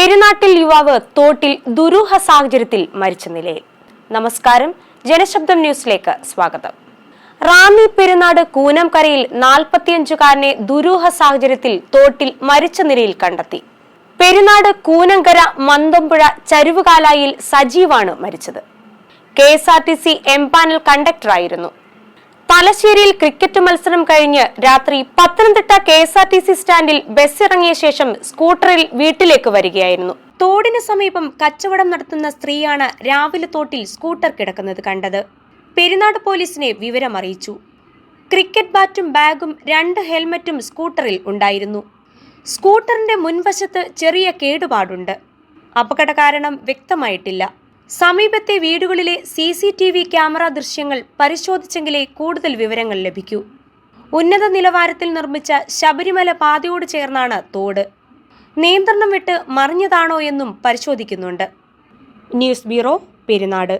പെരുന്നാട്ടിൽ യുവാവ് തോട്ടിൽ ദുരൂഹ സാഹചര്യത്തിൽ മരിച്ച നിലയിൽ. നമസ്കാരം. ജനശബ്ദം ന്യൂസിലേക്ക് സ്വാഗതം. റാന്നി പെരുന്നാട് കൂനംകരയിൽ നാൽപ്പത്തിയഞ്ചുകാരനെ ദുരൂഹ സാഹചര്യത്തിൽ തോട്ടിൽ മരിച്ച നിലയിൽ കണ്ടെത്തി. പെരുന്നാട് കൂനങ്കര മന്തമ്പുഴ ചരുവുകാലായിൽ സജീവാണ് മരിച്ചത്. K S R T C empanel കണ്ടക്ടറായിരുന്നു. തലശ്ശേരിയിൽ ക്രിക്കറ്റ് മത്സരം കഴിഞ്ഞ് രാത്രി Pathanamthitta K S R T C സ്റ്റാൻഡിൽ ബസ് ഇറങ്ങിയ ശേഷം സ്കൂട്ടറിൽ വീട്ടിലേക്ക് വരികയായിരുന്നു. തോടിന് സമീപം കച്ചവടം നടത്തുന്ന സ്ത്രീയാണ് രാവിലെ തോട്ടിൽ സ്കൂട്ടർ കിടക്കുന്നത് കണ്ടത്. പെരുന്നാട് പോലീസിനെ വിവരം അറിയിച്ചു. ക്രിക്കറ്റ് ബാറ്റും ബാഗും രണ്ട് ഹെൽമറ്റും സ്കൂട്ടറിൽ ഉണ്ടായിരുന്നു. സ്കൂട്ടറിന്റെ മുൻവശത്ത് ചെറിയ കേടുപാടുണ്ട്. അപകട കാരണം വ്യക്തമായിട്ടില്ല. സമീപത്തെ വീടുകളിലെ C C T V camera ദൃശ്യങ്ങൾ പരിശോധിച്ചെങ്കിലേ കൂടുതൽ വിവരങ്ങൾ ലഭിക്കൂ. ഉന്നത നിലവാരത്തിൽ നിർമ്മിച്ച ശബരിമല പാതയോട് ചേർന്നാണ് തോട്. നിയന്ത്രണം വിട്ട് മറിഞ്ഞതാണോ എന്നും പരിശോധിക്കുന്നുണ്ട്. News bureau Perunad.